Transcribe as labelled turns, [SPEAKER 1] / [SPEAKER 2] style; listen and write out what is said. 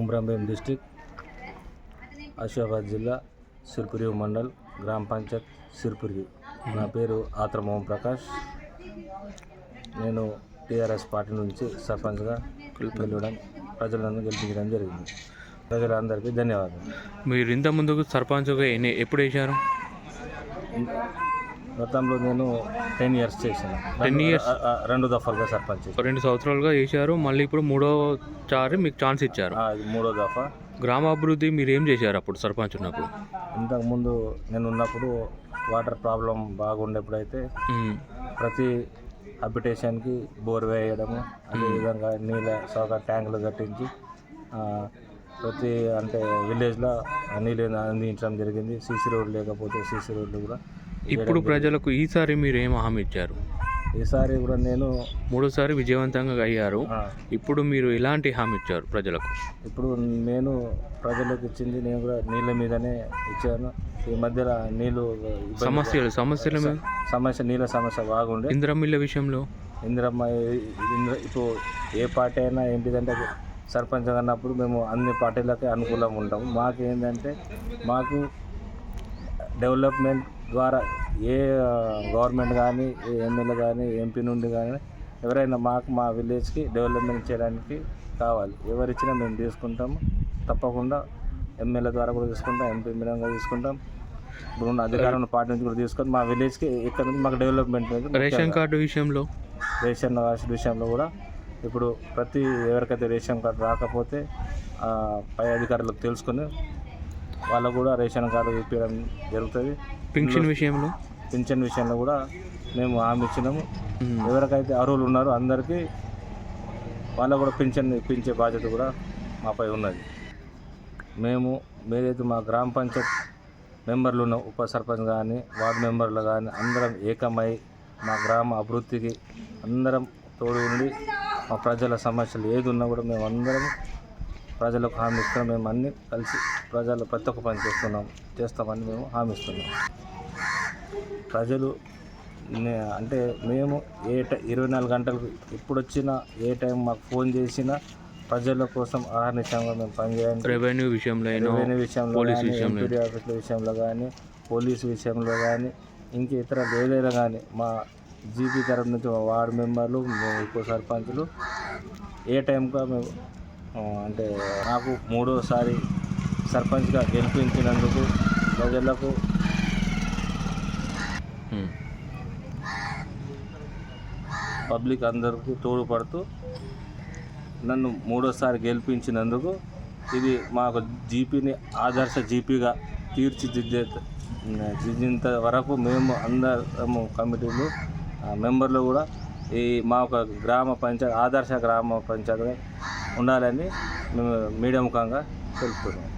[SPEAKER 1] ఉమ్రంభీం district Asifabad జిల్లా సిర్పురి మండల్ గ్రామ పంచాయత్ సిర్పురి. నా పేరు ఆత్రం ఓం ప్రకాష్. నేను టీఆర్ఎస్ పార్టీ నుంచి సర్పంచ్గా గెలవడం ప్రజలను గెలిపించడం జరిగింది. ప్రజలందరికీ ధన్యవాదాలు.
[SPEAKER 2] మీరు ఇంత ముందుకు సర్పంచ్గా ఎన్ని ఎప్పుడు వేశారు?
[SPEAKER 1] గతంలో నేను టెన్ ఇయర్స్ చేశాను
[SPEAKER 2] 10 years?
[SPEAKER 1] ఆ, ఆ, రెండు దఫాలుగా సర్పంచ్.
[SPEAKER 2] రెండు సంవత్సరాలుగా వేశారు మళ్ళీ ఇప్పుడు మూడోసారి మీకు ఛాన్స్ ఇచ్చారు
[SPEAKER 1] మూడో దఫా
[SPEAKER 2] గ్రామాభివృద్ధి మీరు ఏం చేశారు అప్పుడు సర్పంచ్ ఉన్నప్పుడు
[SPEAKER 1] ఇంతకుముందు నేను ఉన్నప్పుడు వాటర్ ప్రాబ్లం బాగుండేప్పుడైతే. ప్రతి అబిటేషన్కి బోర్ వేయడము అదేవిధంగా నీళ్ళ సౌకర్య ట్యాంకులు కట్టించి ప్రతి అంటే విలేజ్లో నీళ్ళు అందించడం జరిగింది సీసీ రోడ్లు లేకపోతే సీసీ రోడ్లు కూడా
[SPEAKER 2] ఇప్పుడు ప్రజలకు ఈసారి మీరు ఏం హామీ ఇచ్చారు?
[SPEAKER 1] ఈసారి కూడా నేను
[SPEAKER 2] మూడోసారి విజయవంతంగా అయ్యారు. ఇప్పుడు మీరు ఎలాంటి హామీ ఇచ్చారు ప్రజలకు?
[SPEAKER 1] ఇప్పుడు నేను ప్రజలకు ఇచ్చింది నేను కూడా నీళ్ళ మీదనే ఇచ్చాను. ఈ మధ్యలో నీళ్ళు
[SPEAKER 2] సమస్యలు సమస్యల మీద?
[SPEAKER 1] సమస్య నీళ్ళ సమస్య బాగుండే.
[SPEAKER 2] ఇంద్రమిల్ల విషయంలో?
[SPEAKER 1] ఇందిరమ్మ ఇంద్ర ఇప్పుడు ఏ పార్టీ అయినా ఏంటిదంటే సర్పంచ్ అన్నప్పుడు మేము అన్ని పార్టీలకి అనుకూలంగా ఉంటాము మాకు ఏంటంటే మాకు డెవలప్మెంట్ ద్వారా ఏ గవర్నమెంట్ కానీ ఏ ఎమ్మెల్యే కానీ ఎంపీ నుండి కానీ ఎవరైనా మాకు మా విలేజ్కి డెవలప్మెంట్ చేయడానికి కావాలి. ఎవరిచ్చినా మేము తీసుకుంటాము. తప్పకుండా ఎమ్మెల్యే ద్వారా కూడా తీసుకుంటాం ఎంపీ మీడియంగా తీసుకుంటాం. ఇప్పుడు ఉన్న అధికారం పార్టీ నుంచి కూడా తీసుకొని మా విలేజ్కి ఇక్కడ నుంచి మాకు డెవలప్మెంట్
[SPEAKER 2] రేషన్. కార్డు విషయంలో?
[SPEAKER 1] రేషన్ రాసిన విషయంలో కూడా ఇప్పుడు ప్రతి ఎవరికైతే రేషన్ కార్డు రాకపోతే పై అధికారులకు తెలుసుకొని వాళ్ళకు కూడా రేషన్ కార్డు ఇప్పించడం జరుగుతుంది.
[SPEAKER 2] పింఛన్ విషయంలో?
[SPEAKER 1] పింఛన్ విషయంలో కూడా మేము హామీ ఇచ్చినాము. ఎవరికైతే అర్హులు ఉన్నారో అందరికీ వాళ్ళకు కూడా పింఛన్ ఇప్పించే బాధ్యత కూడా మాపై ఉన్నది. మేము ఏదైతే మా గ్రామ పంచాయత్ మెంబర్లు ఉన్న ఉప సర్పంచ్ కానీ వార్డు మెంబర్లు కానీ అందరం ఏకమై మా గ్రామ అభివృద్ధికి అందరం తోడు ఉండి మా ప్రజల సమస్యలు ఏది ఉన్నా కూడా మేము అందరం ప్రజలకు హామీ ఇస్తున్నాం. మేము అన్ని కలిసి ప్రజలు ప్రతి ఒక్క పని చేస్తున్నాం. చేస్తామని మేము హామీ ఇస్తున్నాం. ప్రజలు అంటే మేము ఏ టై ఇరవై నాలుగు గంటలకు ఎప్పుడు వచ్చినా ఏ టైం మాకు ఫోన్ చేసినా ప్రజల కోసం ఆహర్నిశంగా మేము పనిచేయాలి.
[SPEAKER 2] రెవెన్యూ విషయంలో
[SPEAKER 1] రెవెన్యూ విషయంలో
[SPEAKER 2] పోలీస్ విషయంలో
[SPEAKER 1] ఆఫీసుల విషయంలో కానీ పోలీస్ విషయంలో కానీ ఇంక ఇతర ఏదైనా కానీ మా జీపీ తరఫు నుంచి మా వార్డు మెంబర్లు మేము ఉప సర్పంచులు ఏ టైంగా మేము అంటే నాకు మూడోసారి సర్పంచ్గా గెలిపించినందుకు ప్రజలకు. పబ్లిక్ అందరికీ తోడ్పడుతూ నన్ను మూడోసారి గెలిపించినందుకు ఇది మాకు జీపీని ఆదర్శ జీపీగా తీర్చిదిద్దే దిద్దేంత వరకు మేము అందరము కమిటీలు ఆ, మెంబర్లు కూడా ఈ మా ఒక గ్రామ పంచాయత్ ఆదర్శ గ్రామ పంచాయతీగా ఉండాలని మేము మీడియా ముఖంగా తెలుపుతున్నాం